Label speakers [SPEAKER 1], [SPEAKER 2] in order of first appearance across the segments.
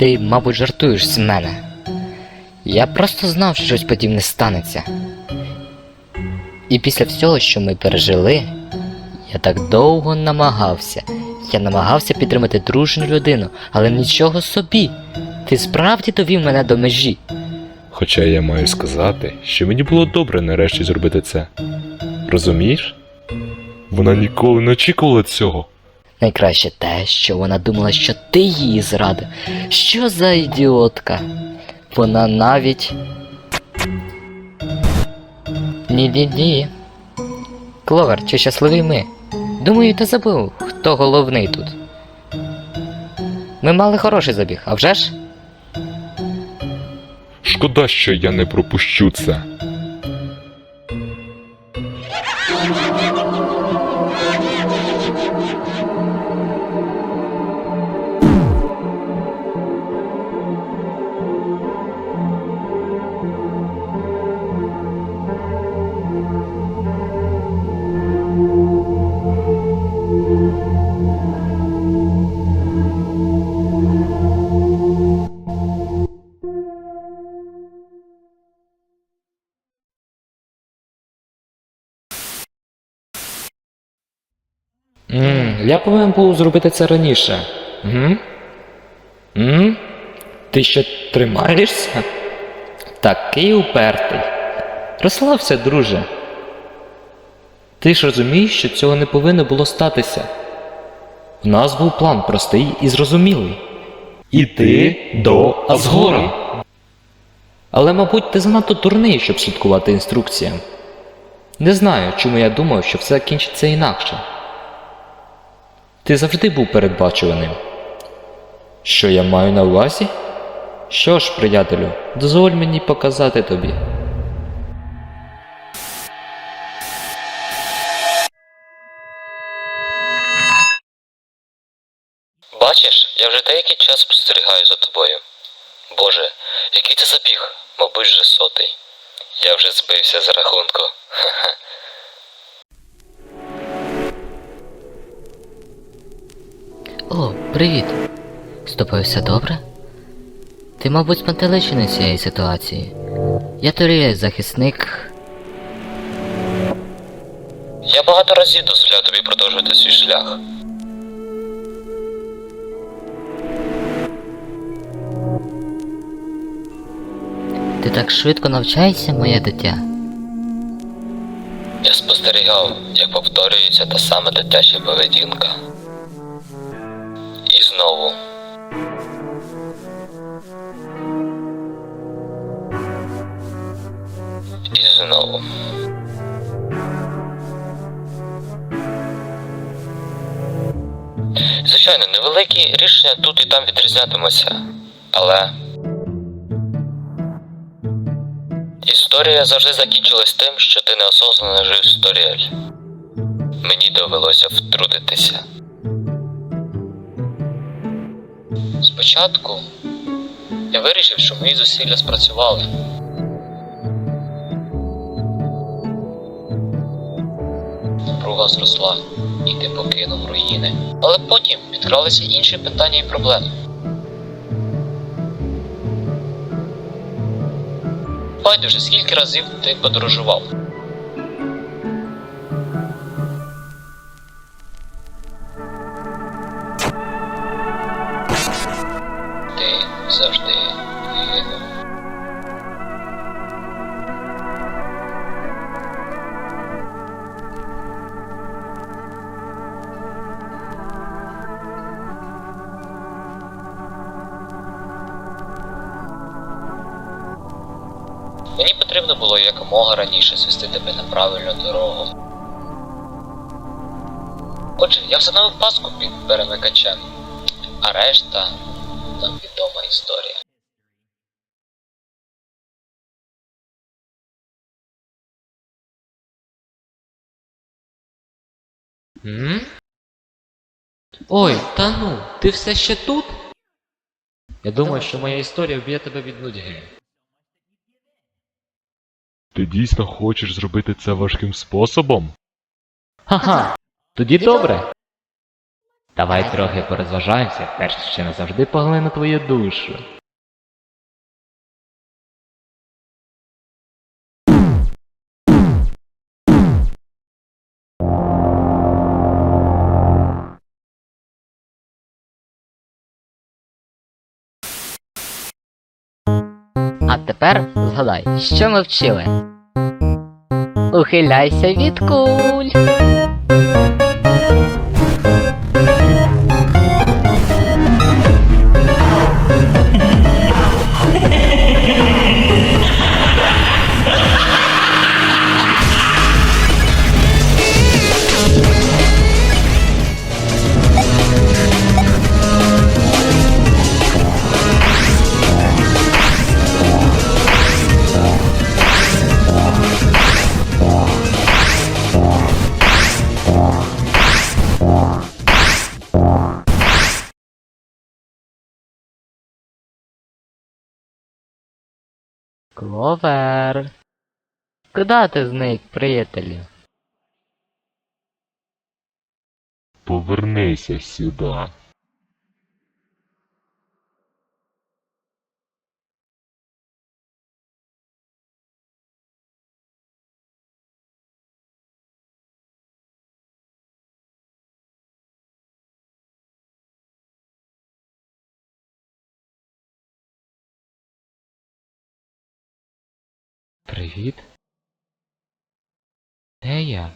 [SPEAKER 1] Ти, мабуть, жартуєш з мене. Я просто знав, що щось подібне станеться. І після всього, що ми пережили, я так довго намагався. Я намагався підтримати дружню людину, але нічого собі. Ти справді довів мене до межі.
[SPEAKER 2] Хоча я маю сказати, що мені було добре нарешті зробити це. Розумієш? Вона ніколи не очікувала цього.
[SPEAKER 1] Найкраще те, що вона думала, що ти її зрадив. Що за ідіотка? Вона навіть. Ні-ні-ні. Кловер, чи щасливі ми? Думаю, ти забув, хто головний тут. Ми мали хороший забіг, а вже ж?
[SPEAKER 2] Шкода, що я не пропущу це.
[SPEAKER 3] Повинен був зробити це раніше. Угу. М? Ти ще тримаєшся? Такий упертий. Розслабся, друже. Ти ж розумієш, що цього не повинно було статися. У нас був план простий і зрозумілий. Іти до Азгора. Але, мабуть, ти занадто дурний, щоб слідкувати інструкціям. Не знаю, чому я думав, що все кінчиться інакше. Ти завжди був передбачуваним. Що я маю на увазі? Що ж, приятелю, дозволь мені показати тобі.
[SPEAKER 4] Бачиш, я вже деякий час спостерігаю за тобою. Боже, який ти забіг, мабуть, вже сотий. Я вже збився з рахунку. Ха-ха.
[SPEAKER 1] О, привіт. З тобою все добре? Ти, мабуть, спантеличений цієї ситуації. Я Торіє, захисник.
[SPEAKER 4] Я багато разів дозволяв тобі продовжувати свій шлях.
[SPEAKER 1] Ти так швидко навчаєшся, моє дитя.
[SPEAKER 4] Я спостерігав, як повторюється та сама дитяча поведінка. Звичайно, невеликі рішення тут і там відрізнятимуться, але. Історія завжди закінчилась тим, що ти неосознано жив сторіаль. Мені довелося втрутитися. Спочатку я вирішив, що мої зусилля спрацювали. Напруга зросла, і ти покинув руїни. Але потім підкралися інші питання і проблеми. Байдуже, скільки разів ти подорожував? Потрібно було якомога раніше свести тебе на правильну дорогу. Отже, я встановив паску під перемикачем, а решта нам відома історія.
[SPEAKER 3] М? Ой, та ну, ти все ще тут? Я думаю, що моя історія вб'є тебе від нудьги.
[SPEAKER 2] Ти дійсно хочеш зробити це важким способом?
[SPEAKER 3] Ха-ха, тоді добре.
[SPEAKER 1] Давай трохи порозважаємося, перш ще не завжди поглину твою душу.
[SPEAKER 5] Тепер згадай, що ми вчили. Ухиляйся від куль. Кловер. Куда ти зник, приятелю?
[SPEAKER 2] Повернися сюди.
[SPEAKER 1] Привіт. Де я?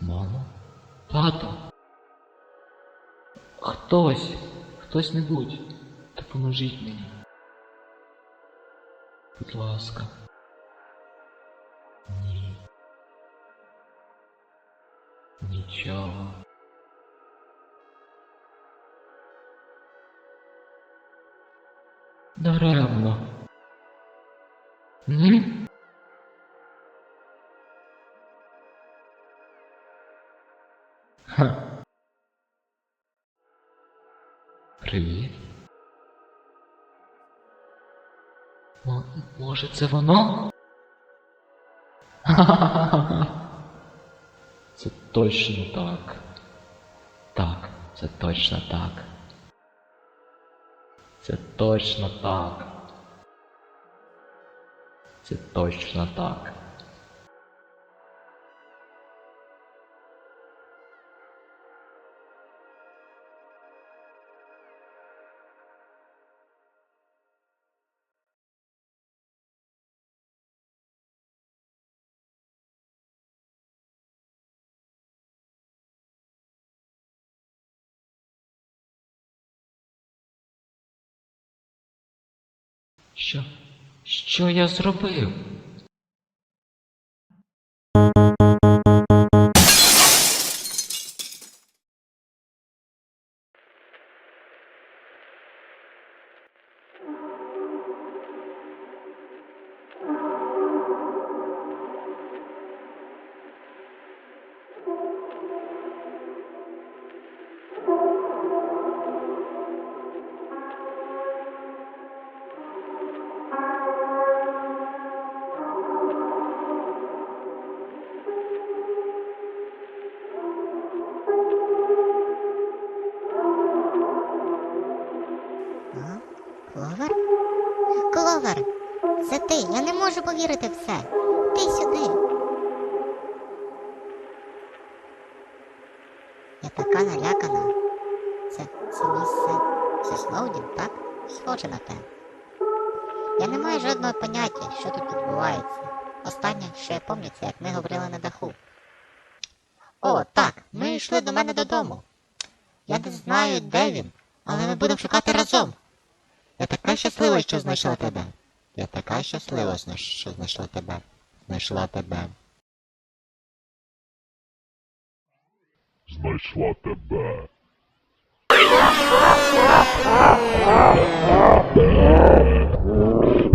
[SPEAKER 1] Мамо? Тато? Хтось, хтось-небудь, допоможіть мені. Будь ласка. Нічого. Даремно. М? Ха. Привіт. Мо- може це воно? Ха-ха-ха-ха. Точно так. Так, це точно так. Це точно так. Це точно так. Що? Що я зробив?
[SPEAKER 6] Не можу повірити в це! Ти сюди! Я така налякана. Це, це місце. Це Сноудін, так? Схоже на те. Я не маю жодного поняття, що тут відбувається. Останнє, що я пам'ятаю, як ми говорили на даху. О, так, ми йшли до мене додому. Я не знаю, де він, але ми будемо шукати разом. Я така щаслива, що знайшла тебе. Я така щаслива, що знайшла тебе. Знайшла тебе.
[SPEAKER 2] Знайшла тебе. Привітик.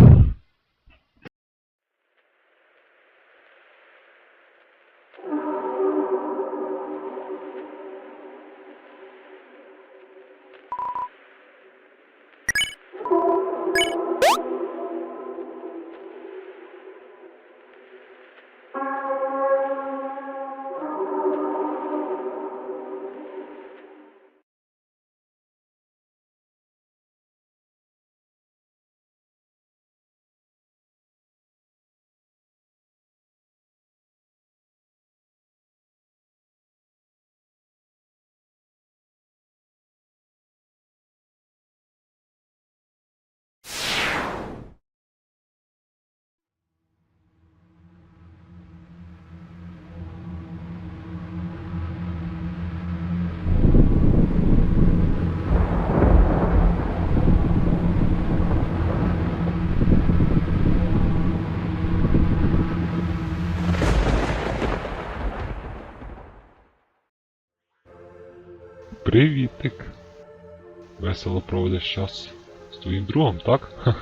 [SPEAKER 2] Весело проводиш час з твоїм другом, так?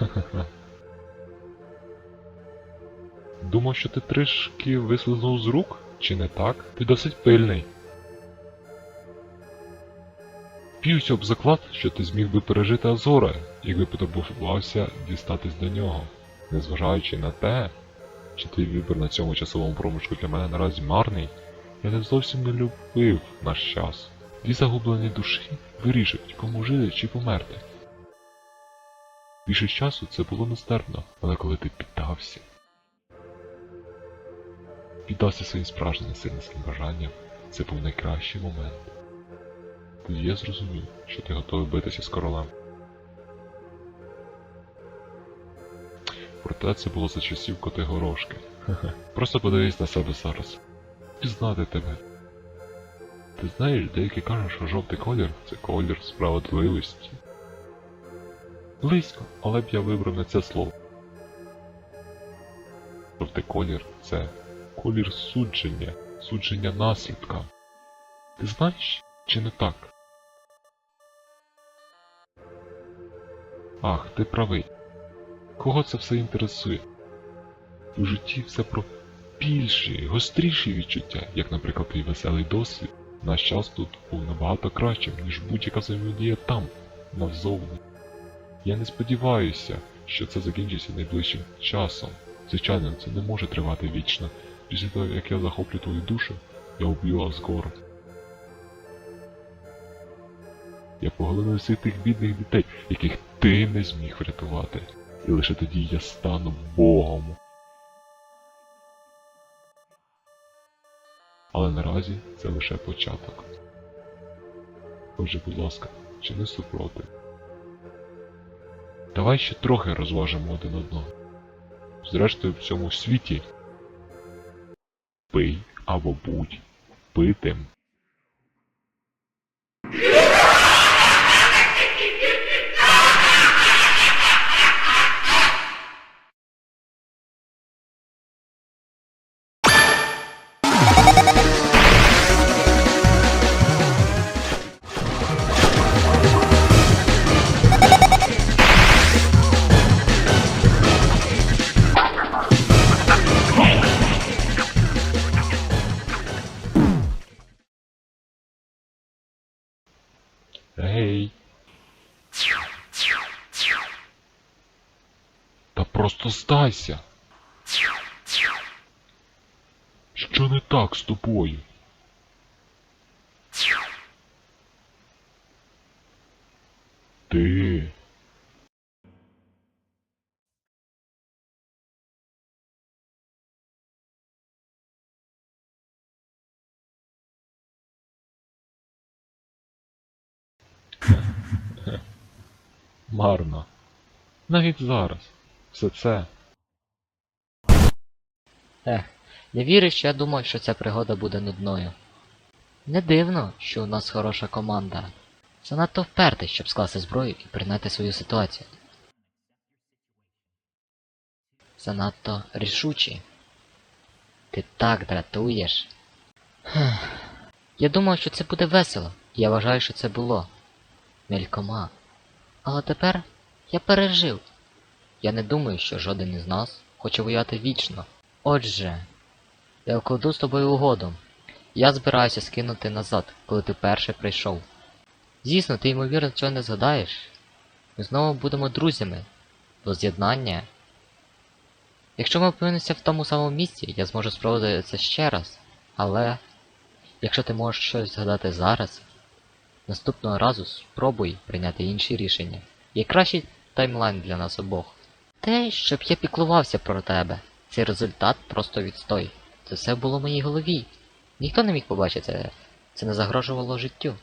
[SPEAKER 2] Думав, що ти трішки вислизнув з рук, чи не так? Ти досить пильний. П'юся об заклад, що ти зміг би пережити Азора, якби потурбувався дістатись до нього, незважаючи на те, що твій вибір на цьому часовому проміжку для мене наразі марний, я не зовсім не любив наш час. Дві загублені душі вирішують, кому жити чи померти. Більше часу це було нестерпно, але коли ти піддався, піддався своїм справжнім насильницьким бажанням, це був найкращий момент. Тоді я зрозумів, що ти готовий битися з королем. Проте це було за часів коти горошки. Просто подивись на себе зараз. Пізнати тебе. Ти знаєш, деякі кажуть, що жовтий колір це колір справедливості. Близько, але б я вибрав не це слово. Жовтий колір це колір судження, судження наслідка. Ти знаєш, чи не так? Ах, ти правий. Кого це все інтересує? У житті все про більші, гостріші відчуття, як, наприклад, твій веселий досвід. Наш час тут був набагато кращим, ніж будь-яка взаємодія там, назовні. Я не сподіваюся, що це закінчиться найближчим часом. Звичайно, це не може тривати вічно. Після того, як я захоплю твою душу, я вб'ю Асгора. Я поглину всіх тих бідних дітей, яких ти не зміг врятувати. І лише тоді я стану Богом. Але наразі це лише початок. Отже, будь ласка, чи не супроти? Давай ще трохи розважимо один одного. Зрештою, в цьому світі пий або будь питим. Просто здайся. Що не так з тобою? Ти. Марно. Навіть зараз. Все це.
[SPEAKER 1] Ех, не віриш, я думав, що ця пригода буде нудною. Не дивно, що у нас хороша команда. Занадто впертий, щоб скласти зброю і прийняти свою ситуацію. Занадто рішучі. Ти так дратуєш. Я думав, що це буде весело, я вважаю, що це було. Мелькома. Але тепер я пережив. Я не думаю, що жоден із нас хоче воювати вічно. Отже, я вкладу з тобою угоду. Я збираюся скинути назад, коли ти перший прийшов. Звісно, ти ймовірно цього не згадаєш. Ми знову будемо друзями до з'єднання. Якщо ми опинимося в тому самому місці, я зможу спробувати це ще раз. Але якщо ти можеш щось згадати зараз, наступного разу спробуй прийняти інші рішення. Є кращий таймлайн для нас обох. Те, щоб я піклувався про тебе. Цей результат просто відстой. Це все було в моїй голові. Ніхто не міг побачити це. Не загрожувало життю.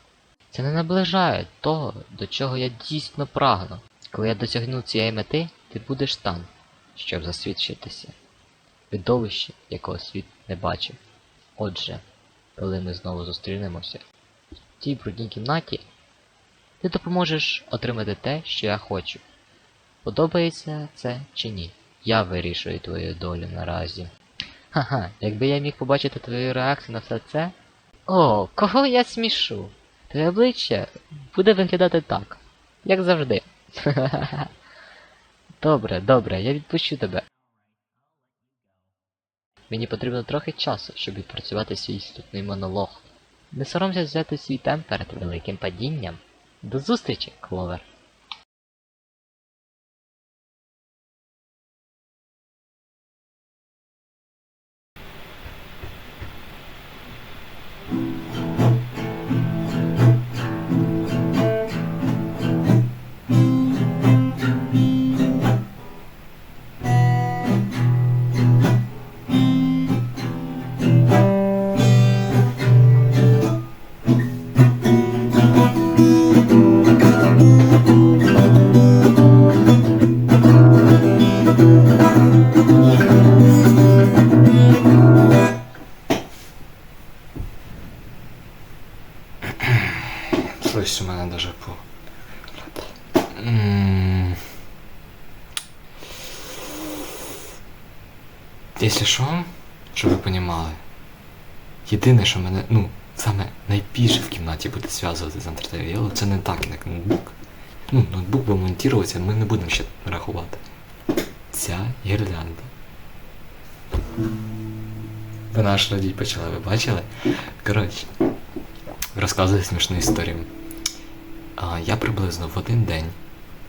[SPEAKER 1] Це не наближає того, до чого я дійсно прагну. Коли я досягну цієї мети, ти будеш там, щоб засвідчитися. Видовище, якого світ не бачив. Отже, коли ми знову зустрінемося в тій брудній кімнаті, ти допоможеш отримати те, що я хочу. Подобається це чи ні? Я вирішую твою долю наразі. Ха-ха, якби я міг побачити твою реакцію на все це. О, кого я смішу? Твоє обличчя буде виглядати так, як завжди. Добре, добре, я відпущу тебе. Мені потрібно трохи часу, щоб відпрацювати свій істотний монолог. Не соромся взяти свій темп перед великим падінням. До зустрічі, Кловер.
[SPEAKER 3] Щось у мене даже по. Якщо що, щоб ви понімали. Єдине, що мене, ну, саме найбільше в кімнаті буде зв'язувати з Антарктидою, це не так, як ноутбук. Ну, ноутбук буде монтуватися, ми не будемо ще рахувати. Ця гірлянда. Ви наш радій почали, ви бачили? Коротше, розказую смішну історію. Я приблизно в один день.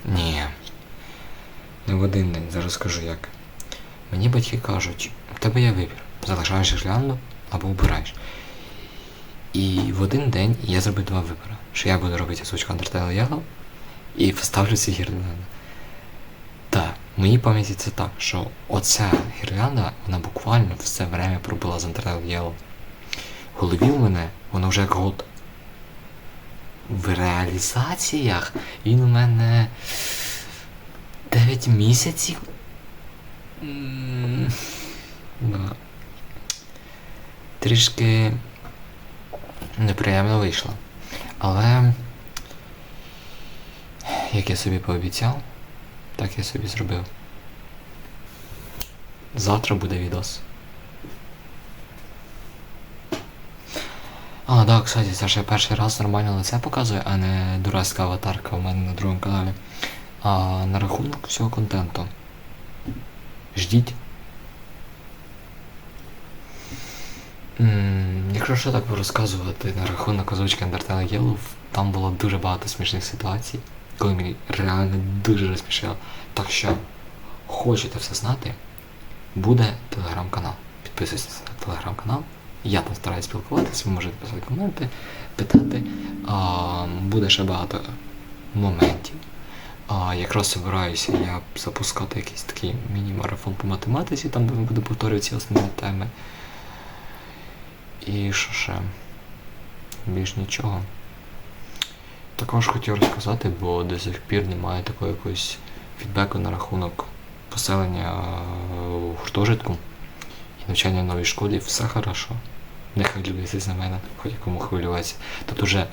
[SPEAKER 3] Ні. Не в один день, зараз скажу як. Мені батьки кажуть, в тебе є вибір. Залишаєш гірлянду або обираєш. І в один день я зробив два вибори. Що я буду робити озвучку Undertale Yellow і поставлю ці гірлянди. Так, в моїй пам'яті це так, що оця гірлянда, вона буквально все время пробула з Undertale Yellow. В голові у мене воно вже як год. В реалізаціях він у мене 9 місяців. Трішки неприємно вийшло. Але як я собі пообіцяв, так я собі зробив. Завтра буде відос. А, да, кстати, це ще перший раз нормально лице показує, а не дурацька аватарка у мене на другому каналі. А на рахунок всього контенту. Ждіть. М, Якщо що так розказувати на рахунок озвучки Undertale Yellow, там було дуже багато смішних ситуацій, коли мені реально дуже розсмішило. Так що, хочете все знати, буде телеграм-канал. Підписуйтесь на телеграм-канал. Я там стараюсь спілкуватися, ви можете писати коменти, питати. А, буде ще багато моментів. А, якраз збираюся я запускати якийсь такий міні-марафон по математиці, там де буду повторювати ці основні теми. І що ще? Більш нічого. Також хотів розказати, бо до сих пір немає такого якогось фідбеку на рахунок поселення в гуртожитку навчання в новій школі. Все хорошо. Не хвилюйтесь на мене, хоч якому хвилюватися. Тут уже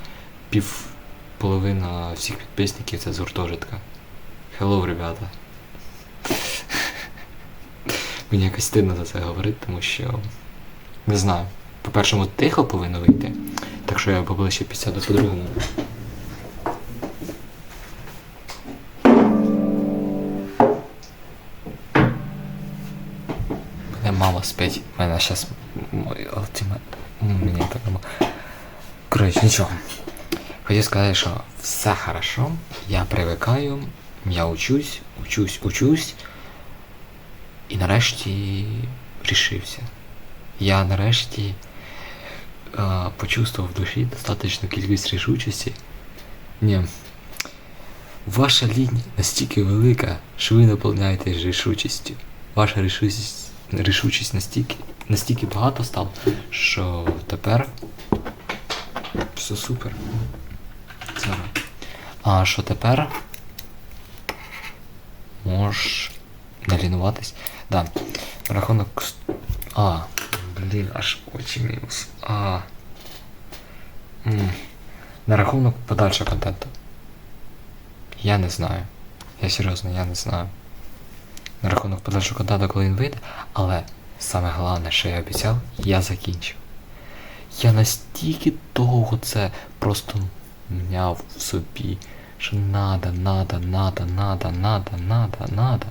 [SPEAKER 3] пів половина всіх підписників це з гуртожитка. Hello, ребята. Мені якось стидно за це говорити, тому що не знаю. По-першому, тихо повинно вийти. Так що я поближче підсяду по-другому. Мене мама спить. У мене зараз мой ультимат. Мені так нема. Коротше, нічого. Хотів сказати, що все хорошо. Я привикаю, я учусь, учусь, учусь. І нарешті рішився. Я нарешті е, почувствував в душі достатньо кількість рішучості. Ні. Ваша лінія настільки велика, що ви наповняєтесь рішучістю. Ваша рішучість, рішучість настільки, настільки багато стало, що тепер все супер. Зараз. А що тепер? Можеш не лінуватись. Да. Рахунок. А, блін, аж очі мінус. А. М. На рахунок подальшого контенту. Я не знаю. Я серйозно, я не знаю. На рахунок подальшого контенту, коли він вийде, але саме головне, що я обіцяв, я закінчив. Я настільки довго це просто мняв в собі, що надо, надо, надо, надо, надо, надо, надо.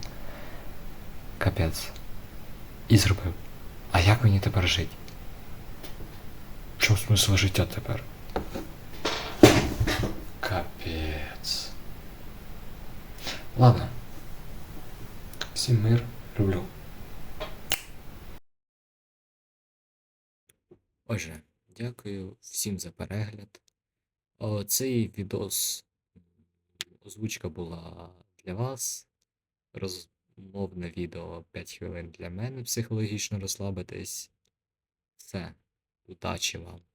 [SPEAKER 3] Капець. І зробив. А як мені тепер жити? В чому смисл життя тепер? Капець. Ладно. Всім мир, люблю. Отже, дякую всім за перегляд. Цей відос озвучка була для вас. Розмовне відео 5 хвилин для мене психологічно розслабитись. Все. Удачі вам!